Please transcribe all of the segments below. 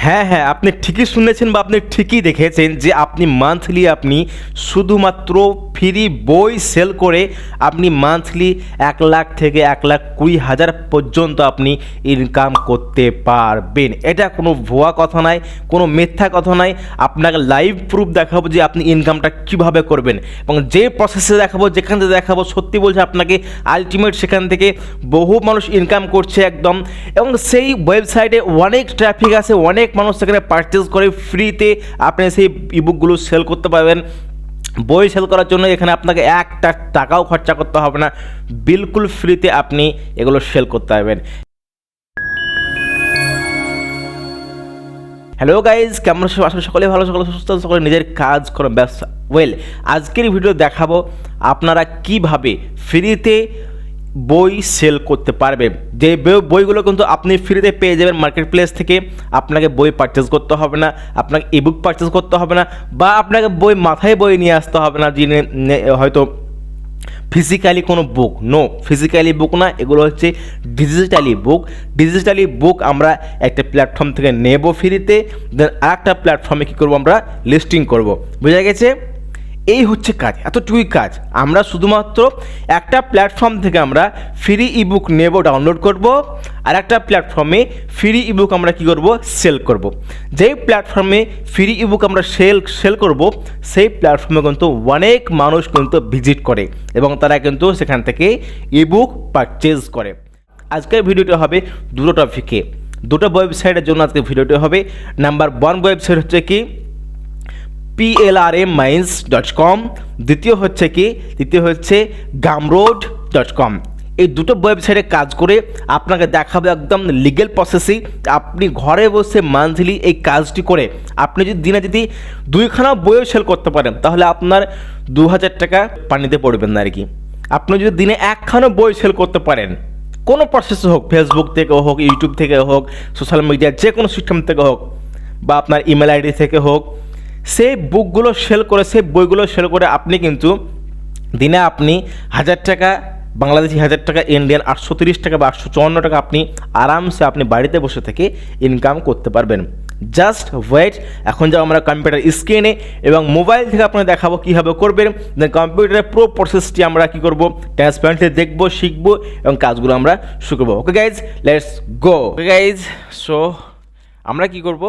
হ্যাঁ হ্যাঁ আপনি ঠিকই শুনেছেন বা আপনি ঠিকই দেখেছেন যে আপনি মান্থলি আপনি শুধুমাত্র ফ্রি বই সেল করে আপনি মান্থলি এক লাখ থেকে এক লাখ কুড়ি হাজার পর্যন্ত আপনি ইনকাম করতে পারবেন। এটা কোনো ভুয়া কথা নয় কোনো মিথ্যা কথা নয় আপনাকে লাইভ প্রুফ দেখাবো যে আপনি ইনকামটা কীভাবে করবেন এবং যে প্রসেসে দেখাবো, যেখান থেকে দেখাবো, সত্যি বলছে আপনাকে আলটিমেট সেখান থেকে বহু মানুষ ইনকাম করছে একদম। এবং সেই ওয়েবসাইটে অনেক ট্রাফিক আছে, অনেক মানুষ সেখানে পারচেস করে ফ্রিতে আপনি সেই ইবুকগুলো সেল করতে পারবেন। বই সেল করার জন্য এখানে আপনাকে একটা টাকাও খরচা করতে হবে না। বিলকুল ফ্রিতে আপনি এগুলো সেল করতে পারবেন। হ্যালো গাইজ কেমন সব আসলে সকলে ভালো, সকলে সুস্থ, সকলে নিজের কাজ করো ব্যবসা ওয়েল আজকের ভিডিও দেখাবো আপনারা কীভাবে ফ্রিতে বই সেল করতে পারবে। যে বইগুলো কিন্তু আপনি ফ্রিতে পেয়ে যাবেন মার্কেট প্লেস থেকে। আপনাকে বই পারচেস করতে হবে না, আপনাকে ইবুক পারচেস করতে হবে না, বা আপনাকে বই মাথায় বই নিয়ে আসতে হবে না, যিনি হয়তো ফিজিক্যালি কোনো বুক নো ফিজিক্যালি বুক না, এগুলো হচ্ছে ডিজিটালি বুক ডিজিটালি বুক আমরা একটা প্ল্যাটফর্ম থেকে নেব ফ্রিতে দেন আর একটা প্ল্যাটফর্মে কী করব আমরা লিস্টিং করব। বোঝা গেছে? এই হচ্ছে কাজ, এতটুকুই কাজ। আমরা শুধুমাত্র একটা প্ল্যাটফর্ম থেকে আমরা ফ্রি ইবুক নেব ডাউনলোড করব, আর একটা প্ল্যাটফর্মে ফ্রি ইবুক আমরা কি করব? সেল করব। যেই প্ল্যাটফর্মে ফ্রি ইবুক আমরা সেল সেল করব, সেই প্ল্যাটফর্মে কিন্তু অনেক মানুষ কিন্তু ভিজিট করে এবং তারা কিন্তু সেখান থেকে ইবুক পারচেজ করে। আজকের ভিডিওটি হবে দুটো টপিকে দুটো ওয়েবসাইটের জন্য আজকে ভিডিওটি হবে। নাম্বার ওয়ান ওয়েবসাইট হচ্ছে কি? পিএলআরএম মাইন্স ডট কম দ্বিতীয় হচ্ছে কি? দ্বিতীয় হচ্ছে গামরোড ডট কম এই দুটো ওয়েবসাইটে কাজ করে আপনাকে দেখাবে একদম লিগেল প্রসেসিং আপনি ঘরে বসে মান্থলি এই কাজটি করে আপনি যদি দিনে যদি দুইখানা বইও সেল করতে পারেন, তাহলে আপনার দু হাজার টাকা পানিতে পড়বেন না আর কি। আপনি যদি দিনে একখানা বই সেল করতে পারেন, কোনো প্রসেসে হোক ফেসবুক থেকে হোক ইউটিউব থেকে হোক সোশ্যাল মিডিয়া যে কোনো সিস্টেম থেকে হোক, বা আপনার ইমেল আইডি থেকে হোক সেই বুকগুলো সেল করে, সেই বইগুলো সেল করে আপনি কিন্তু দিনে আপনি হাজার টাকা, বাংলাদেশি হাজার টাকা ইন্ডিয়ান আটশো তিরিশ টাকা বা আটশো চুয়ান্ন টাকা আপনি আরামসে আপনি বাড়িতে বসে থেকে ইনকাম করতে পারবেন। জাস্ট ওয়েট এখন যাও আমরা কম্পিউটার স্ক্রিনে এবং মোবাইল থেকে আপনাকে দেখাবো কীভাবে করবেন। কম্পিউটারের পুরো প্রসেসটি আমরা কী করব? ট্রান্সপারেন্টলি দেখব, শিখব এবং কাজগুলো আমরা শুরু করব। Okay guys let's go okay guys so আমরা কি করব?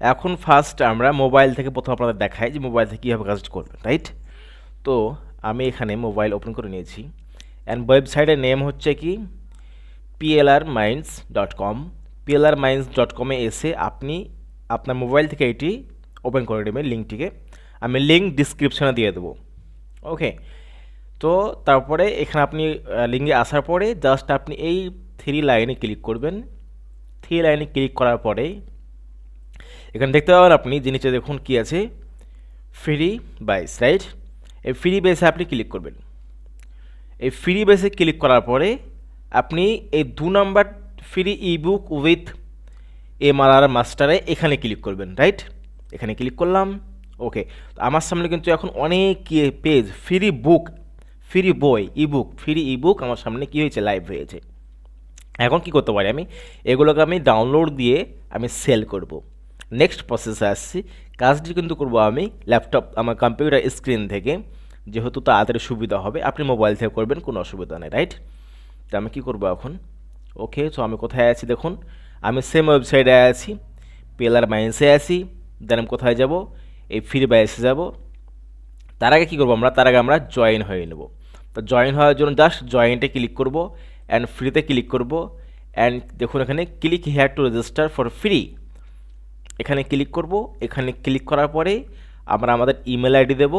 এখন ফার্স্ট আমরা মোবাইল থেকে প্রথম আপনাদের দেখাই যে মোবাইল থেকে কীভাবে কাজ করবেন রাইট তো আমি এখানে মোবাইল ওপেন করে নিয়েছি অ্যান্ড ওয়েবসাইটের নেম হচ্ছে কি? PLR mines dot com PLR mines dot কমে এসে আপনি আপনার মোবাইল থেকে এটি ওপেন করে নেবেন লিঙ্কটিকে আমি লিঙ্ক ডিসক্রিপশনে দিয়ে দেবো ওকে তো তারপরে এখানে আপনি লিঙ্কে আসার পরে জাস্ট আপনি এই থ্রি লাইনে ক্লিক করবেন। থ্রি লাইনে ক্লিক করার পরে এখানে দেখতে পাবেন আপনি যে নিচে দেখুন কি আছে ফ্রি বাইস রাইট এই ফ্রি বেসে আপনি ক্লিক করবেন। এই ফ্রি বেসে ক্লিক করার পরে আপনি এই দু number free ebook with MRR মাস্টারে এখানে ক্লিক করবেন রাইট এখানে ক্লিক করলাম ওকে তো আমার সামনে কিন্তু এখন অনেক পেজ ফ্রি বুক ফ্রি বই ইবুক ফ্রি ইবুক আমার সামনে কী হয়েছে লাইভ হয়েছে। এখন কি করতে পারি আমি? এগুলোকে আমি ডাউনলোড দিয়ে আমি সেল করব। নেক্সট প্রসেসে আসছি। কাজটি কিন্তু করব আমি ল্যাপটপ আমার কম্পিউটার স্ক্রিন থেকে। যেহেতু তাড়াতাড়ি সুবিধা হবে, আপনি মোবাইল থেকে করবেন, কোনো অসুবিধা নেই রাইট তো আমি কী করব এখন? ওকে সো আমি কোথায় আছি দেখুন, আমি সেম ওয়েবসাইটে আছি পেলার মাইন্সে আছি দেন আমি কোথায় যাব? এই ফ্রি বাইসে যাব। তার আগে কী করব আমরা? তার আগে আমরা জয়েন হয়ে নেব। তো জয়েন হওয়ার জন্য জাস্ট জয়েন্টে ক্লিক করব অ্যান্ড ফ্রিতে ক্লিক করব অ্যান্ড দেখুন এখানে click here to register for free এখানে ক্লিক করব। এখানে ক্লিক করার পরে আমরা আমাদের ইমেল আইডি দেব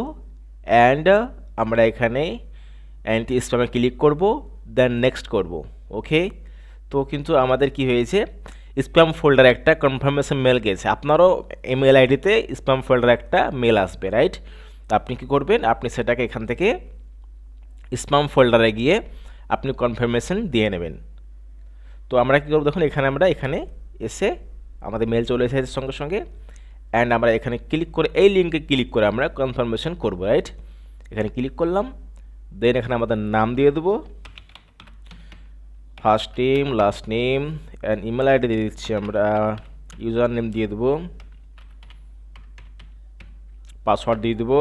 অ্যান্ড আমরা এখানে অ্যান্টি স্প্যামে ক্লিক করব দেন নেক্সট করব ওকে তো কিন্তু আমাদের কি হয়েছে? স্প্যাম ফোল্ডারে একটা কনফার্মেশন মেল গেছে। আপনারও ইমেল আইডিতে স্প্যাম ফোল্ডার একটা মেল আসবে রাইট তো আপনি কি করবেন? আপনি সেটাকে এখান থেকে স্প্যাম ফোল্ডারে গিয়ে আপনি কনফার্মেশন দিয়ে নেবেন। তো আমরা কী করব? দেখুন, এখানে আমরা এখানে এসে আমাদের মেল চলে এসেছে সঙ্গে সঙ্গে। অ্যান্ড আমরা এখানে ক্লিক করে, এই লিঙ্কে ক্লিক করে আমরা কনফার্মেশন করব রাইট এখানে ক্লিক করলাম দেন এখানে আমাদের নাম দিয়ে দেবো। First name last name and email ID দিয়ে দিচ্ছি আমরা। ইউজার নেম দিয়ে দেবো। পাসওয়ার্ড দিয়ে দেবো।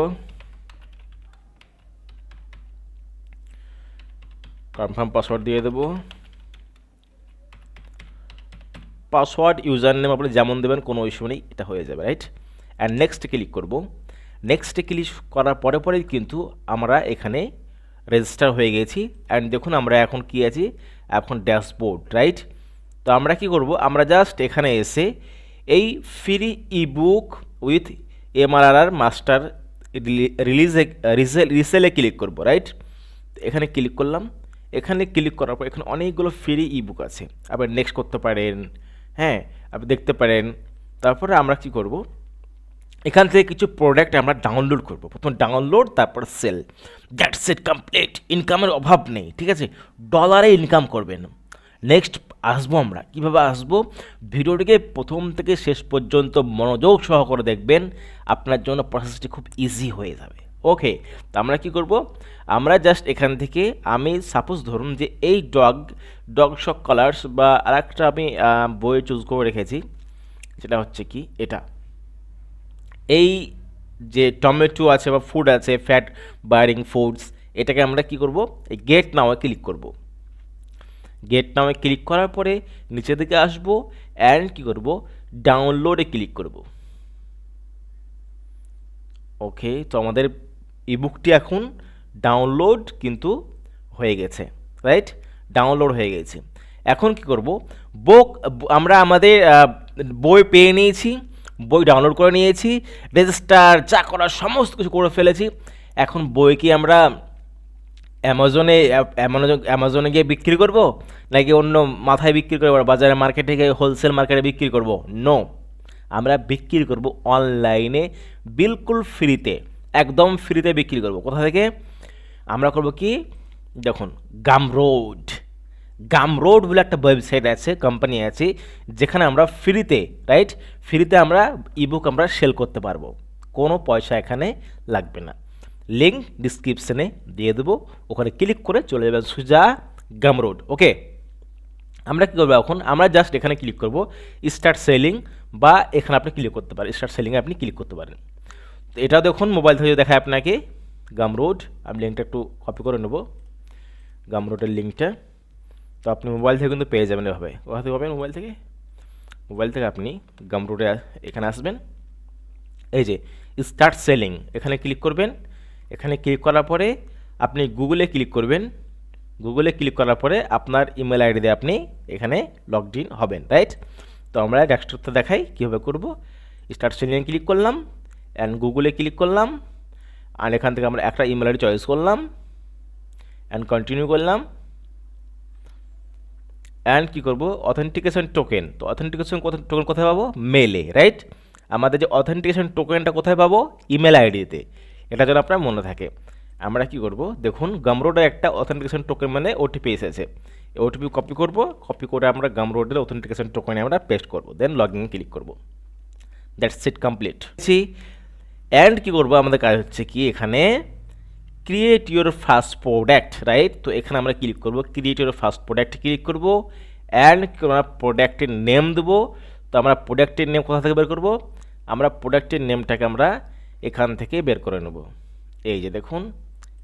কনফার্ম পাসওয়ার্ড দিয়ে দেবো। পাসওয়ার্ড ইউজার নেম আপনি যেমন দেবেন, কোনো ইস্যু নেই, এটা হয়ে যাবে রাইট অ্যান্ড নেক্সট ক্লিক করব। নেক্সটে ক্লিক করার পরে পরেই কিন্তু আমরা এখানে রেজিস্টার হয়ে গেছি। অ্যান্ড দেখুন আমরা এখন কি আছি? এখন ড্যাশবোর্ড রাইট তো আমরা কি করব? আমরা জাস্ট এখানে এসে এই free ebook with MRR master রিলিজে রিসেলে ক্লিক করব রাইট এখানে ক্লিক করলাম। এখানে ক্লিক করার পর এখানে অনেকগুলো ফ্রি ইবুক আছে। আপনি নেক্সট করতে পারেন। হ্যাঁ আপনি দেখতে পারেন। তারপরে আমরা কি করব? এখান থেকে কিছু প্রোডাক্ট আমরা ডাউনলোড করব। প্রথম ডাউনলোড তারপর সেল দ্যাটস ইট কমপ্লিট ইনকামের অভাব নেই, ঠিক আছে? ডলারে ইনকাম করবেন। নেক্সট আসব আমরা। কীভাবে আসব? ভিডিওটিকে প্রথম থেকে শেষ পর্যন্ত মনোযোগ সহকারে দেখবেন। আপনার জন্য প্রসেসটি খুব ইজি হয়ে যাবে। ওকে তো আমরা কি করব? আমরা জাস্ট এখান থেকে আমি সাপোজ ধরুন যে এই ডগ ডগ শক কালার্স বা আরেকটা আমি আহ, বই চুজ করে রেখেছি সেটা হচ্ছে কি? এটা। এই যে টমেটো আছে বা ফুড আছে ফ্যাট বায়ারিং ফুডস এটাকে আমরা কি করব? এই গেট নাওয়ে ক্লিক করব। গেট নামে ক্লিক করার পরে নিচে দিকে আসব অ্যান্ড কি করব? ডাউনলোডে ক্লিক করব। ওকে তো আমাদের ইবুকটি এখন ডাউনলোড কিন্তু হয়ে গেছে রাইট ডাউনলোড হয়ে গেছে। এখন কি করব? বুক আমরা আমাদের বই পেয়ে নিয়েছি, বই ডাউনলোড করে নিয়েছি রেজিস্টার যা করার সমস্ত কিছু করে ফেলেছি। এখন বই কি আমরা অ্যামাজনে অ্যামাজন অ্যামাজনে গিয়ে বিক্রি করব? নাকি অন্য মাথায় বিক্রি করব? বাজারে মার্কেটে গিয়ে হোলসেল মার্কেটে বিক্রি করব? নো আমরা বিক্রি করব অনলাইনে বিলকুল ফ্রিতে একদম ফ্রিতে বিক্রি করব। কোথা থেকে? আমরা করব কি? দেখুন গামরোড গামরোড বলে একটা ওয়েবসাইট আছে কোম্পানি আছে, যেখানে আমরা ফ্রিতে রাইট ফ্রিতে আমরা ইবুক আমরা সেল করতে পারব। কোনো পয়সা এখানে লাগবে না। লিঙ্ক ডিসক্রিপশনে দিয়ে দেবো। ওখানে ক্লিক করে চলে যাবেন সুজা গামরোড ওকে আমরা কী করব এখন? আমরা জাস্ট এখানে ক্লিক করব স্টার্ট সেলিং বা এখানে আপনি ক্লিক করতে পারেন স্টার্ট সেলিংয়ে আপনি ক্লিক করতে পারেন। এটা দেখুন মোবাইল থেকে দেখায় আপনাকে গামরোড আমি লিঙ্কটা একটু কপি করে নেব। গামরোডের লিঙ্কটা তো আপনি মোবাইল থেকে কিন্তু পেয়ে যাবেন এভাবে। কোথা থেকে পাবেন মোবাইল থেকে? মোবাইল থেকে আপনি গামরোডে এখানে আসবেন। এই যে স্টার্ট সেলিং এখানে ক্লিক করবেন। এখানে ক্লিক করার পরে আপনি গুগলে ক্লিক করবেন। গুগলে ক্লিক করার পরে আপনার ইমেল আইডি দিয়ে আপনি এখানে লগ ইন হবেন রাইট তো আমরা ডেস্কটপটা দেখাই, কীভাবে করব। স্টার্ট সেলিংয়ে ক্লিক করলাম। অ্যান্ড গুগলে ক্লিক করলাম আর এখান থেকে আমরা একটা ইমেল আইডি চয়েস করলাম অ্যান্ড কন্টিনিউ করলাম অ্যান্ড কী করব? অথেন্টিকেশন টোকেন তো অথেন্টিকেশন টোকেন কোথায় পাবো? মেলে রাইট আমাদের যে অথেন্টিকেশন টোকেনটা কোথায় পাবো? ইমেল আইডিতে এটা যেন আপনার মনে থাকে। আমরা কি করব? দেখুন গামরোডের একটা অথেন্টিকেশন টোকেন মানে ওটিপি এসেছে। ওটিপি কপি করব কপি করে আমরা গামরোডের অথেন্টিকেশন টোকেনে আমরা পেস্ট করব দেন লগ ইন ক্লিক করব। দ্যাটস ইট কমপ্লিট অ্যান্ড কী করব? আমাদের কাজ হচ্ছে কি? এখানে create your first product right তো এখানে আমরা ক্লিক করব create your first product click করব অ্যান্ড আমরা প্রোডাক্টের নেম দেবো। তো আমরা প্রোডাক্টের নেম কোথা থেকে বের করব? আমরা প্রোডাক্টের নেমটাকে আমরা এখান থেকে বের করে নেব। এই যে দেখুন,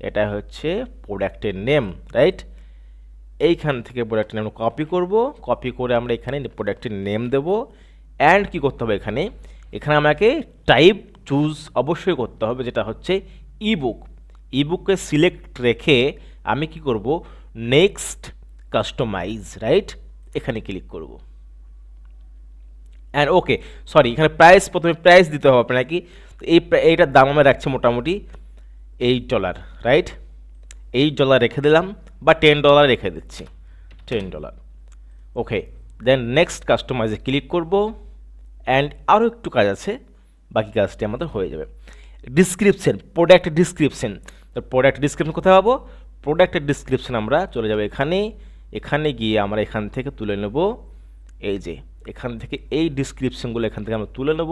এটা হচ্ছে প্রোডাক্টের নেম রাইট এইখান থেকে প্রোডাক্টের নেম কপি করব। কপি করে আমরা এখানে প্রোডাক্টের নেম দেবো। অ্যান্ড কি করতে হবে এখানে? এখানে আমাকে টাইপ চুজ অবশ্যই করতে হবে, যেটা হচ্ছে ইবুক ইবুককে সিলেক্ট রেখে আমি কি করব? নেক্সট কাস্টমাইজ রাইট এখানে ক্লিক করব। অ্যান্ড ওকে সরি এখানে প্রাইস প্রথমে প্রাইস দিতে হবে নাকি তো এই এইটার দাম আমরা রাখছি মোটামুটি eight dollar right eight dollar রেখে দিলাম বা টেন ডলার রেখে দিচ্ছি। Ten dollar okay then next কাস্টমাইজে click করব। অ্যান্ড আরও একটু কাজ আছে। বাকি কাজটি আমাদের হয়ে যাবে। ডিসক্রিপশন প্রোডাক্ট ডিসক্রিপশন তো প্রোডাক্ট ডিসক্রিপশন কোথায় পাবো? প্রোডাক্টের ডিসক্রিপশন আমরা চলে যাব এখানে। এখানে গিয়ে আমরা এখান থেকে তুলে নেব। এই যে, এখান থেকে এই ডিসক্রিপশনগুলো এখান থেকে আমরা তুলে নেব।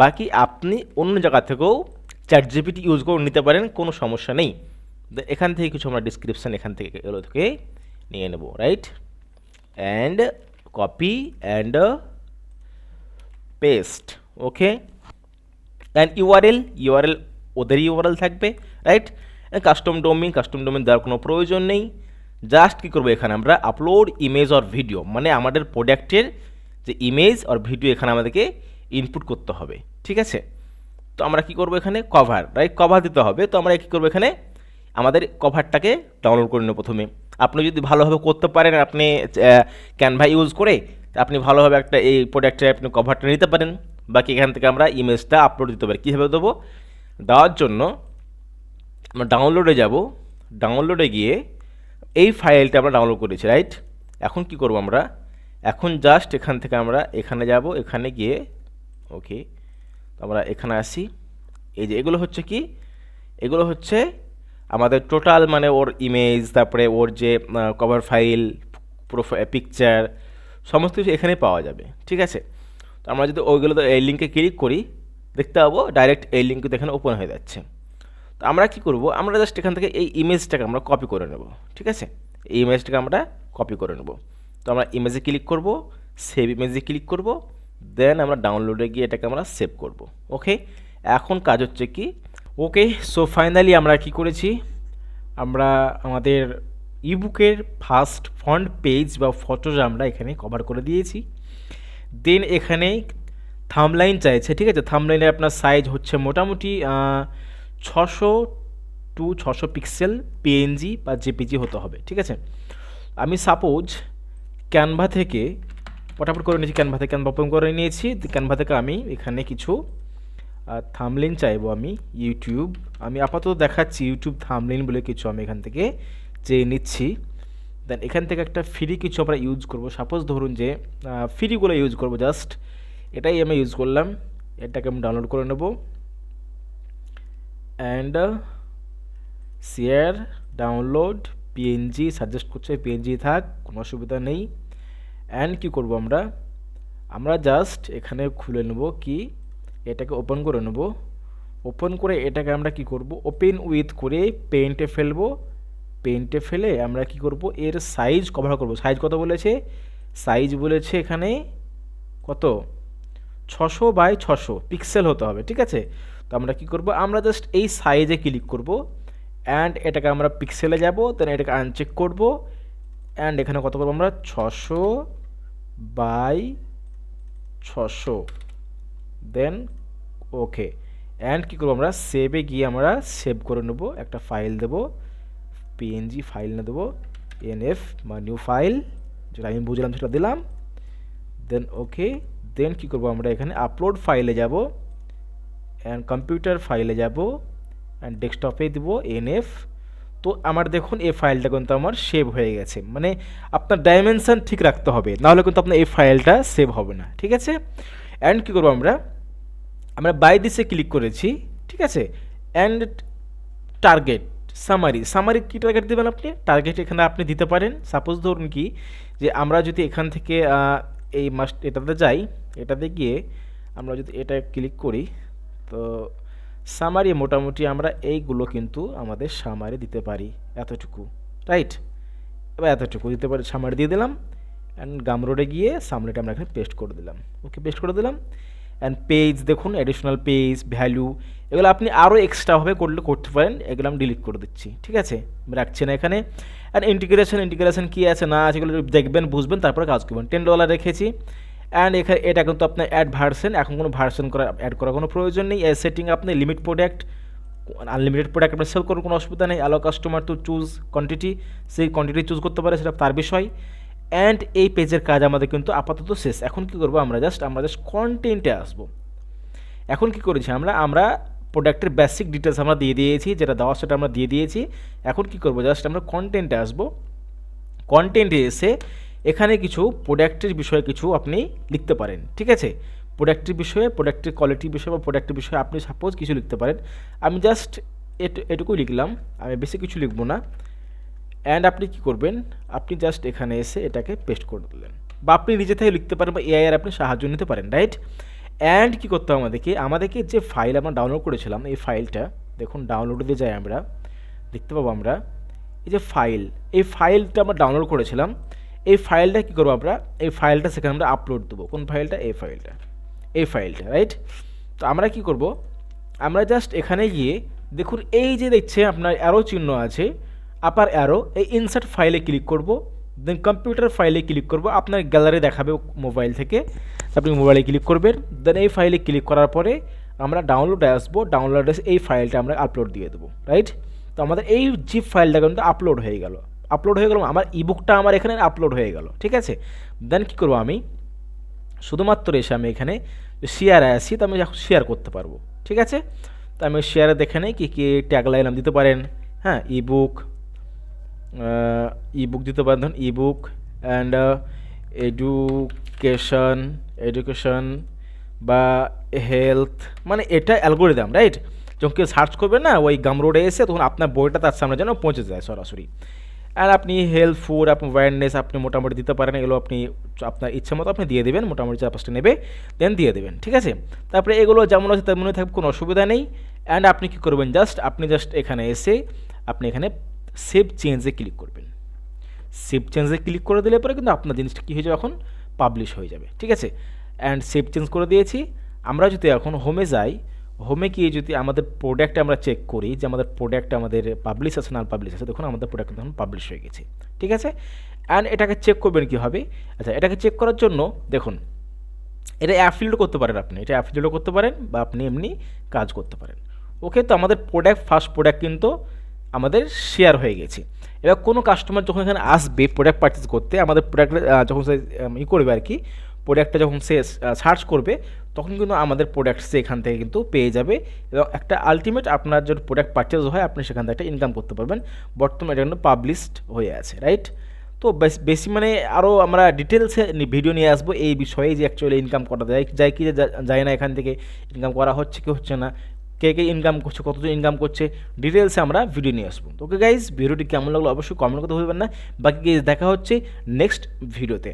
বাকি আপনি অন্য জায়গা থেকেও চ্যাট জিপিটি ইউজ করে নিতে পারেন, কোনো সমস্যা নেই। এখান থেকে কিছু আমরা ডিসক্রিপশন এখান থেকে এগুলো থেকে নিয়ে নেব right and copy and paste okay and URL URL ওদের ইউআরএল থাকবে right custom domain custom domain দেওয়ার কোনো প্রয়োজন নেই। জাস্ট কী করব এখানে আমরা আপলোড ইমেজ অর ভিডিও মানে আমাদের প্রোডাক্টের যে ইমেজ আর ভিডিও এখানে আমাদেরকে ইনপুট করতে হবে, ঠিক আছে? তো আমরা কি করব এখানে? কভার রাইট কভার দিতে হবে, তো আমরা কী করব এখানে? আমাদের কভারটাকে ডাউনলোড করে নেব প্রথমে। আপনি যদি ভালোভাবে করতে পারেন, আপনি ক্যানভা ইউজ করে আপনি ভালোভাবে একটা এই প্রোডাক্টের আপনি কভারটা নিতে পারেন। বাকি এখান থেকে আমরা ইমেজটা আপলোড দিতে পারি। কীভাবে দেবো? দেওয়ার জন্য আমরা ডাউনলোডে যাব। ডাউনলোডে গিয়ে এই ফাইলটা আমরা ডাউনলোড করেছি রাইট এখন কি করব আমরা? এখন জাস্ট এখান থেকে আমরা এখানে যাব, এখানে গিয়ে ওকে আমরা এখানে আসি। এই যে এগুলো হচ্ছে কি? এগুলো হচ্ছে আমাদের টোটাল মানে ওর ইমেজ তারপরে ওর যে কভার ফাইল প্রোফাইল পিকচার সমস্ত কিছু এখানে পাওয়া যাবে, ঠিক আছে? তো আমরা যদি ওইগুলো এই লিঙ্কে ক্লিক করি, দেখতে পাবো ডাইরেক্ট এই লিঙ্ক এখানে ওপেন হয়ে যাচ্ছে। তো আমরা কি করব? আমরা জাস্ট এখান থেকে এই ইমেজটাকে আমরা কপি করে নেব, ঠিক আছে? এই ইমেজটাকে আমরা কপি করে নেব। তো আমরা ইমেজে ক্লিক করব সেভ ইমেজে ক্লিক করব দেন আমরা ডাউনলোডে গিয়ে এটাকে আমরা সেভ করব ওকে এখন কাজ হচ্ছে কি, ওকে সো ফাইনালি আমরা কি করেছি? আমরা আমাদের ইবুকের ফার্স্ট ফ্রন্ট পেজ বা ফটোজ আমরা এখানে কভার করে দিয়েছি। দেন এখানে থামলাইন চাইছে, ঠিক আছে? থামলাইনের আপনার সাইজ হচ্ছে মোটামুটি ছশো টু ছশো পিক্সেল পিএনজি বা জেপিজি হতে হবে, ঠিক আছে? আমি সাপোজ ক্যানভা থেকে পটাপট করে নিয়েছি ক্যানভা থেকে ক্যানভা ওপেন করে নিয়েছি ক্যানভা থেকে আমি এখানে কিছু থামলিন চাইব আমি ইউটিউব আমি আপাতত দেখাচ্ছি ইউটিউব থামলিন বলে কিছু আমি এখান থেকে চেয়ে নিচ্ছি। দেন এখান থেকে একটা ফ্রি কিছু আমরা ইউজ করব। সাপোজ ধরুন যে ফ্রিগুলো ইউজ করব জাস্ট এটাই আমি ইউজ করলাম। এটাকে আমি ডাউনলোড করে নেব। And share download PNG suggest করছে পিএনজি থাক, কোনো অসুবিধা নেই। অ্যান্ড কি করব আমরা? আমরা জাস্ট এখানে খুলে নেব কি? এটাকে ওপেন করে নেব। ওপেন করে এটাকে আমরা কি করব? ওপেন উইথ করে পেন্টে ফেলব। পেন্টে ফেলে আমরা কি করব? এর সাইজ কভার করব। সাইজ কত বলেছে? সাইজ বলেছে এখানে কত? ছশো বাই ছশো পিক্সেল হতে হবে, ঠিক আছে? তো আমরা কি করব? আমরা জাস্ট এই সাইজে ক্লিক করব অ্যান্ড এটাকে আমরা পিক্সেলে যাব দেন এটাকে আনচেক করব অ্যান্ড এখানে কত করব আমরা? ছশো বাই ছশো। দেন ওকে অ্যান্ড কী করব আমরা? সেভে গিয়ে আমরা সেভ করে নেব, একটা ফাইল দেবো। পিএনজি ফাইল না দেবো এনএফ বা নিউ ফাইল যেটা আমি বুঝলাম সেটা দিলাম। দেন ওকে দেন কী করব আমরা এখানে? আপলোড ফাইলে যাব অ্যান্ড কম্পিউটার ফাইলে যাব অ্যান্ড ডেস্কটপে দেবো এনএফ তো আমার দেখুন, এই ফাইলটা কিন্তু আমার সেভ হয়ে গেছে। মানে আপনার ডাইমেনশান ঠিক রাখতে হবে, নাহলে কিন্তু আপনার এই ফাইলটা সেভ হবে না, ঠিক আছে? অ্যান্ড কী করব আমরা? আমরা বাই দিসে ক্লিক করেছি, ঠিক আছে? অ্যান্ড টার্গেট সামারি সামারি কী টার্গেট দেবেন আপনি? টার্গেট এখানে আপনি দিতে পারেন। সাপোজ ধরুন কি, যে আমরা যদি এখান থেকে এই মাস এটাতে যাই, এটাতে গিয়ে আমরা যদি এটা ক্লিক করি, তো সামারি মোটামুটি আমরা এইগুলো কিন্তু আমাদের সামারি দিতে পারি, এতটুকু রাইট এবার এতটুকু দিতে পারি সামারি দিয়ে দিলাম অ্যান্ড গামরোডে গিয়ে সামরিটা আমরা এখানে পেস্ট করে দিলাম। ওকে পেস্ট করে দিলাম। অ্যান্ড পেজ দেখুন অ্যাডিশনাল পেজ ভ্যালু এগুলো আপনি আরও এক্সট্রাভাবে করলে করতে পারেন, এগুলো আমি ডিলিট করে দিচ্ছি, ঠিক আছে? আমি রাখছি না এখানে। অ্যান্ড ইন্টিগ্রেশন ইন্টিগ্রেশন কী আছে, না আছে, এগুলো দেখবেন, বুঝবেন, তারপরে কাজ করবেন। টেন ডলার রেখেছি। অ্যান্ড এখানে এটা কিন্তু আপনার অ্যাড ভার্সন এখন কোনো ভার্সন করা অ্যাড করার কোনো প্রয়োজন নেই। এই সেটিং আপনি লিমিট প্রোডাক্ট আনলিমিটেড প্রোডাক্ট আপনি সেল করার কোনো অসুবিধা নেই। Allow customer to choose quantity সেই কোয়ান্টিটি চুজ করতে পারে, সেটা তার বিষয়। অ্যান্ড এই পেজের কাজ আমাদের কিন্তু আপাতত শেষ। এখন কি করব আমরা? জাস্ট আমরা জাস্ট কন্টেন্টে আসব। এখন কি করেছি আমরা? আমরা প্রোডাক্টের বেসিক ডিটেলস আমরা দিয়ে দিয়েছি, যেটা দেওয়া সেটা আমরা দিয়ে দিয়েছি। এখন কি করব? জাস্ট আমরা কন্টেন্টে আসব। কন্টেন্টে এসে এখানে কিছু প্রোডাক্টের বিষয়ে কিছু আপনি লিখতে পারেন, ঠিক আছে? প্রোডাক্টের বিষয়ে প্রোডাক্টের কোয়ালিটির বিষয়ে বা প্রোডাক্টের বিষয়ে আপনি সাপোজ কিছু লিখতে পারেন। আমি জাস্ট এটুকুই লিখলাম। আমি বেশি কিছু লিখব না। অ্যান্ড আপনি কি করবেন? আপনি জাস্ট এখানে এসে এটাকে পেস্ট করে দিলেন। বা আপনি নিজে থেকে লিখতে পারেন বা এআইআর আপনি সাহায্য নিতে পারেন রাইট অ্যান্ড কী করতে হবে আমাদেরকে? আমাদেরকে যে ফাইল আমরা ডাউনলোড করেছিলাম, এই ফাইলটা দেখুন ডাউনলোডে দিয়ে যাই আমরা, দেখতে পাবো আমরা, এই যে ফাইল এই ফাইলটা আমরা ডাউনলোড করেছিলাম, এই ফাইলটা কী করব আমরা? এই ফাইলটা সেখানে আমরা আপলোড দেবো। কোন ফাইলটা এই ফাইলটা এই ফাইলটা রাইট তো আমরা কি করব? আমরা জাস্ট এখানে গিয়ে, দেখুন এই যে দেখছে আপনার অ্যারো চিহ্ন আছে আপার অ্যারো এই ইনসার্ট ফাইলে ক্লিক করব দেন কম্পিউটার ফাইলে ক্লিক করব, আপনার গ্যালারি দেখাবে মোবাইল থেকে। আপনি মোবাইলে ক্লিক করবেন দেন এই ফাইলে ক্লিক করার পরে আমরা ডাউনলোডে আসব ডাউনলোডে এসে এই ফাইলটা আমরা আপলোড দিয়ে দেবো রাইট তো আমাদের এই জিপ ফাইলটা কিন্তু আপলোড হয়ে গেল। আপলোড হয়ে গেল আমার ইবুকটা আমার এখানে আপলোড হয়ে গেল, ঠিক আছে? দেন কী করব আমি? শুধুমাত্র এসে আমি এখানে শেয়ারে আসি তো আমি এখন শেয়ার করতে পারব, ঠিক আছে? তো আমি শেয়ারে দেখে নেই কী কী ট্যাগ লাইন দিতে পারেন। হ্যাঁ ইবুক ইবুক দিতে পারেন। ধরুন ইবুক অ্যান্ড এডুকেশন এডুকেশন বা হেলথ মানে এটা অ্যালগোরিদম রাইট যখন কেউ সার্চ করবে না, ওই গাম রোডে এসে তখন আপনার বইটা তার সামনে যেন পৌঁছে যায় সরাসরি। আর আপনি হেলথ ফুড আপনি ওয়ারনেস আপনি মোটামুটি দিতে পারেন, এগুলো আপনি আপনার ইচ্ছা মতো আপনি দিয়ে দেবেন, মোটামুটি চার পাঁচটা নেবে দেন দিয়ে দেবেন, ঠিক আছে? তারপরে এগুলো যেমন আছে তেমনই থাকবে কোনো অসুবিধা নেই। অ্যান্ড আপনি কী করবেন? জাস্ট আপনি জাস্ট এখানে এসে আপনি এখানে সেভ চেঞ্জে ক্লিক করবেন। সেভ চেঞ্জে ক্লিক করে দিলে পরে কিন্তু আপনার জিনিসটা কী হয়ে যাবে এখন? পাবলিশ হয়ে যাবে, ঠিক আছে? অ্যান্ড সেভ চেঞ্জ করে দিয়েছি। আমরা যদি এখন হোমে যাই হোমে গিয়ে যদি আমাদের প্রোডাক্ট আমরা চেক করি যে আমাদের প্রোডাক্ট আমাদের পাবলিশ আছে না পাবলিশ আছে, দেখুন আমাদের প্রোডাক্ট তখন পাবলিশ হয়ে গেছে, ঠিক আছে? অ্যান্ড এটাকে চেক করবেন কীভাবে? আচ্ছা এটাকে চেক করার জন্য দেখুন, এটা অ্যাফিলিয়েট করতে পারেন আপনি, এটা অ্যাফিলিয়েটও করতে পারেন বা আপনি এমনি কাজ করতে পারেন। ওকে তো আমাদের প্রোডাক্ট ফার্স্ট প্রোডাক্ট কিন্তু আমাদের শেয়ার হয়ে গেছে। এবার কোনো কাস্টমার যখন এখানে আসবে প্রোডাক্ট পারচেস করতে, আমাদের প্রোডাক্ট যখন সে ই করবে আর কি প্রোডাক্টটা যখন সে সার্চ করবে, তখন কিন্তু আমাদের প্রোডাক্ট সে এখান থেকে কিন্তু পেয়ে যাবে এবং একটা আলটিমেট আপনার যদি প্রোডাক্ট পারচেস হয়, আপনি সেখান থেকে একটা ইনকাম করতে পারবেন। বর্তমানে এটা কিন্তু পাবলিশড হয়ে আছে রাইট তো বেশ মানে আরও আমরা ডিটেলসে ভিডিও নিয়ে আসব এই বিষয়ে যে অ্যাকচুয়ালি ইনকাম করা যায় যায় কি যায় না এখান থেকে ইনকাম করা হচ্ছে কি হচ্ছে না কে কে ইনকাম করছে, কতজন ইনকাম করছে ডিটেলসে আমরা ভিডিও নিয়ে আসব। ওকে গাইজ ভিডিওটি কেমন লাগল অবশ্যই কমেন্ট করতে ভুলবেন না। বাকি গাইজ দেখা হচ্ছে নেক্সট ভিডিওতে